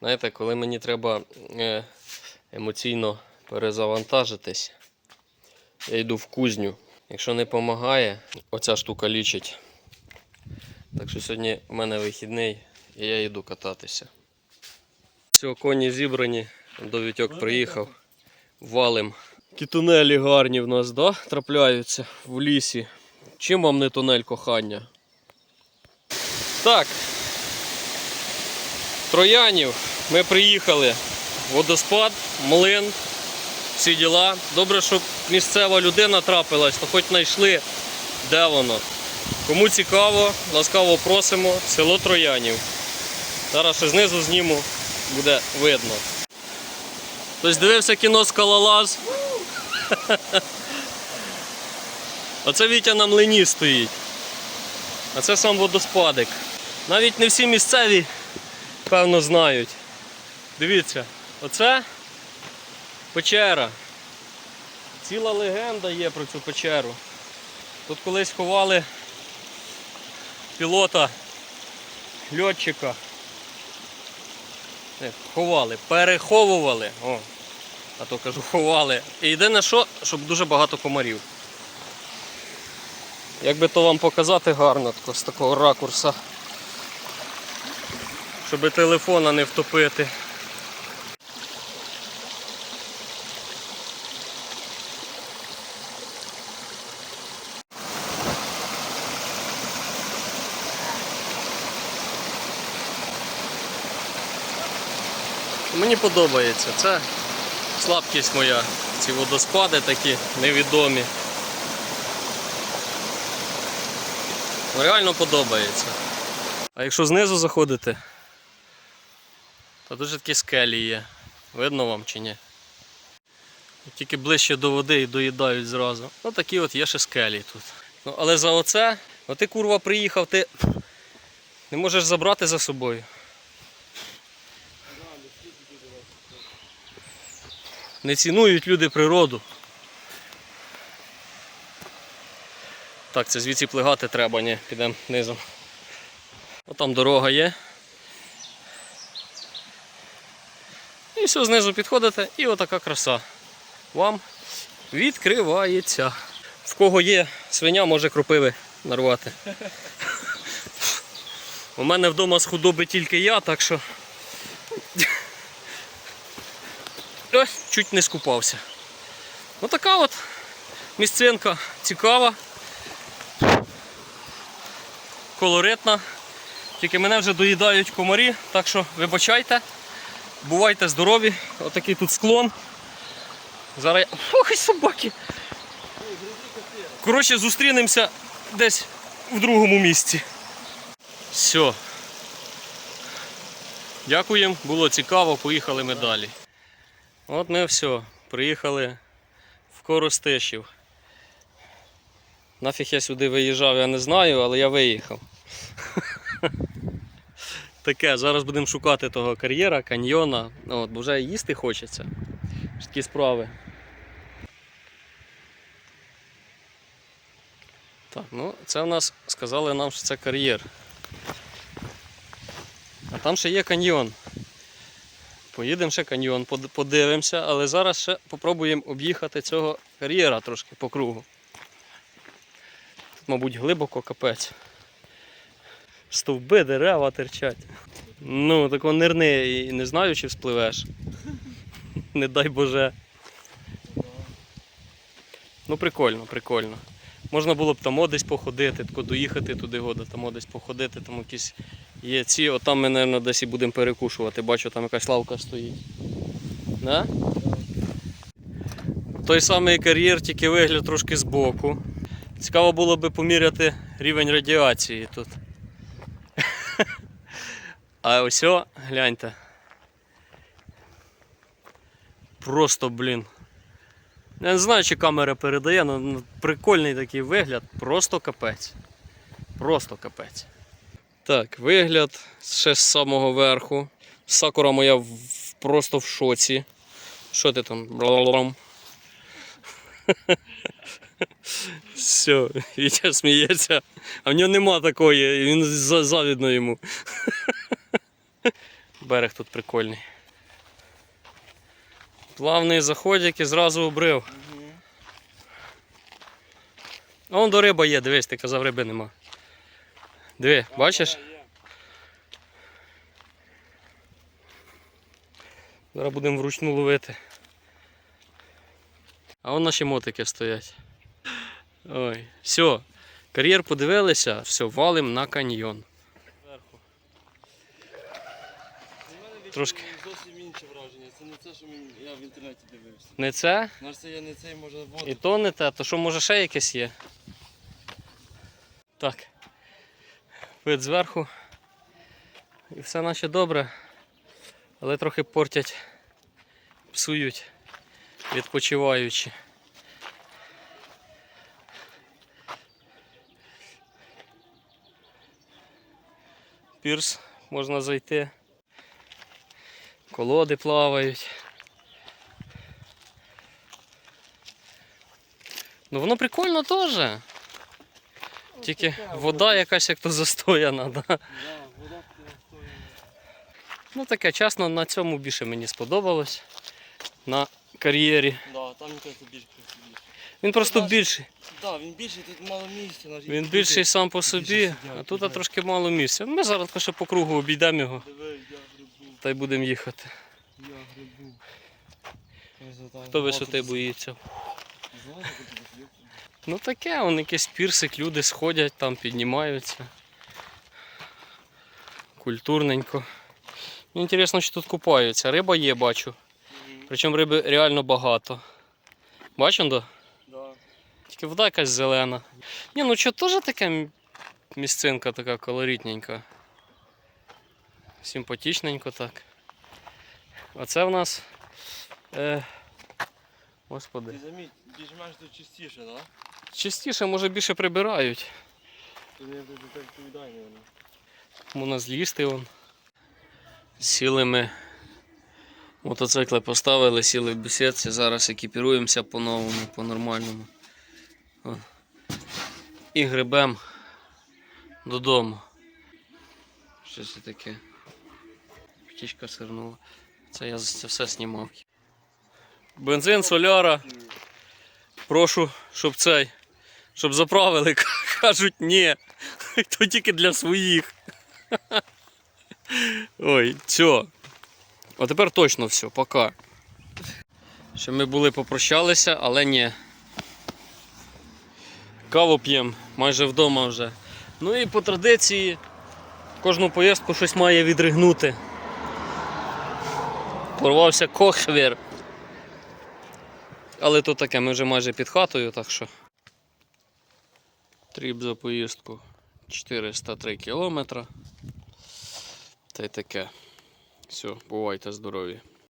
Знаєте, коли мені треба е, емоційно перезавантажитись, я йду в кузню. Якщо не допомагає, оця штука лічить. Так що сьогодні в мене вихідний і я йду кататися. Все, коні зібрані, до Вітьок приїхав. Валим. Ті тунелі гарні в нас, да? Трапляються в лісі. Чим вам не тунель кохання? Так. Троянів. Ми приїхали. Водоспад, млин, всі діла. Добре, що місцева людина трапилась, то хоч знайшли, де воно. Кому цікаво, ласкаво просимо, село Троянів. Зараз ще знизу зніму, буде видно. Хтось дивився кіно Скалолаз. Оце Вітя на млині стоїть. А це сам водоспадик. Навіть не всі місцеві, певно, знають. Дивіться, оце печера. Ціла легенда є про цю печеру. Тут колись ховали пілота, льотчика. Не, ховали, переховували. О, а то кажу, ховали. І єдине що, щоб дуже багато комарів. Як би то вам показати гарно з такого ракурса. Щоб телефона не втопити. Мені подобається. Це слабкість моя. Ці водоспади такі невідомі. Реально подобається. А якщо знизу заходити, то дуже такі скелі є. Видно вам чи ні? Тільки ближче до води і доїдають зразу. Ну такі от є ще скелі тут. Ну, але за оце, от ти курва приїхав, ти не можеш забрати за собою. Не цінують люди природу. Так, це звідси плигати треба, ні, підемо низом. Отам дорога є. І все, знизу підходите і отака краса. Вам відкривається. В кого є свиня, може кропиви нарвати. У мене вдома з худоби тільки я, так що. Ось, чуть не скупався. Отака от місцинка цікава, колоритна. Тільки мене вже доїдають комарі, так що вибачайте, бувайте здорові, отакий тут склон. Зараз я. Ох, собаки! Коротше, зустрінемося десь в другому місці. Все. Дякуємо, було цікаво, поїхали ми далі. От ми все, приїхали в Коростишів. Нафіг я сюди виїжджав, я не знаю, але я виїхав. Таке, зараз будемо шукати того кар'єра, каньйона. От, бо вже їсти хочеться. Такі справи. Так, ну це в нас сказали нам, що це кар'єр. А там ще є каньйон. Поїдемо ще каньйон, подивимося, але зараз ще попробуємо об'їхати цього кар'єра трошки по кругу. Тут, мабуть, глибоко капець. Стовби, дерева терчать. Ну, тако нирни і не знаю, чи вспливеш. Не дай Боже. Ну, прикольно, прикольно. Можна було б там десь походити, тако доїхати туди года, там десь походити, там якісь є ці, отам ми, мабуть, десь і будемо перекушувати. Бачу, там якась лавка стоїть. Да? Той самий кар'єр, тільки вигляд трошки збоку. Цікаво було би поміряти рівень радіації тут. А ось, о, гляньте. Просто, блін. Я не знаю, чи камера передає, але прикольний такий вигляд, просто капець. Просто капець. Так, вигляд ще з самого верху. Сакура моя в- просто в шоці. Що ти там? Блам. Все, Вітя сміється. А в нього нема такої, він завідно йому. Берег тут прикольний. Плавний заходик і зразу обрив. А Вон до риба є, дивись, ти казав, риби нема. Диви, бачиш? Зараз будемо вручну ловити. А вон наші мотики стоять. Ой, все. Кар'єр подивилися, все, валим на каньйон. Трошки. Зовсім інше враження. Це не це, що я в інтернеті дивився. Не це? Наш це я не цей може І то не те, то що може ще якесь є? Так. Вид зверху. І все наче добре. Але трохи портять, псують, відпочиваючи. Пірс можна зайти. Колоди плавають. Ну воно прикольно теж. Тільки вода якась як то застояна. Да? Да, вода стоїть. Ну таке, чесно, на цьому більше мені сподобалось. На кар'єрі. Да, там якось більш красивіше. Він просто більший. Да, він більший, тут мало місця. Він більший сам по собі, а тут трошки мало місця. Ну, Ми зараз лише по кругу обійдемо його та й будемо їхати. я грибу. Хто висоти боїться? Ну таке, он якийсь пірсик, люди сходять там, піднімаються. Культурненько. Мені інтересно, що тут купаються. Риба є, бачу. Причому риби реально багато. Бачиш, да? Тільки вода якась зелена. Ні, ну що, теж така місцинка така колоритненька. Симпатичненько так. Оце в нас. Е, господи. Ти заміть, більш-менш тут чистіше, да? Частіше, може, більше прибирають. Так. Можна злізти вон. Сіли ми. Мотоцикли поставили, сіли в бесідці, зараз екіпіруємося по-новому, по-нормальному. І грибем додому. Щось таке. Птічка сирнула. Це я це все знімав. Бензин, соляра. Прошу, щоб цей. Щоб заправили. Кажуть, ні. То тільки для своїх. Ой, все. А тепер точно все, пока. Ще ми були попрощалися, але ні. Каву п'ємо, майже вдома вже. Ну і по традиції кожну поїздку щось має відригнути. Порвався кохвір. Але то таке, ми вже майже під хатою, так що. Тріп за поїздку 403 кілометра. Та й таке. Все, бувайте здорові.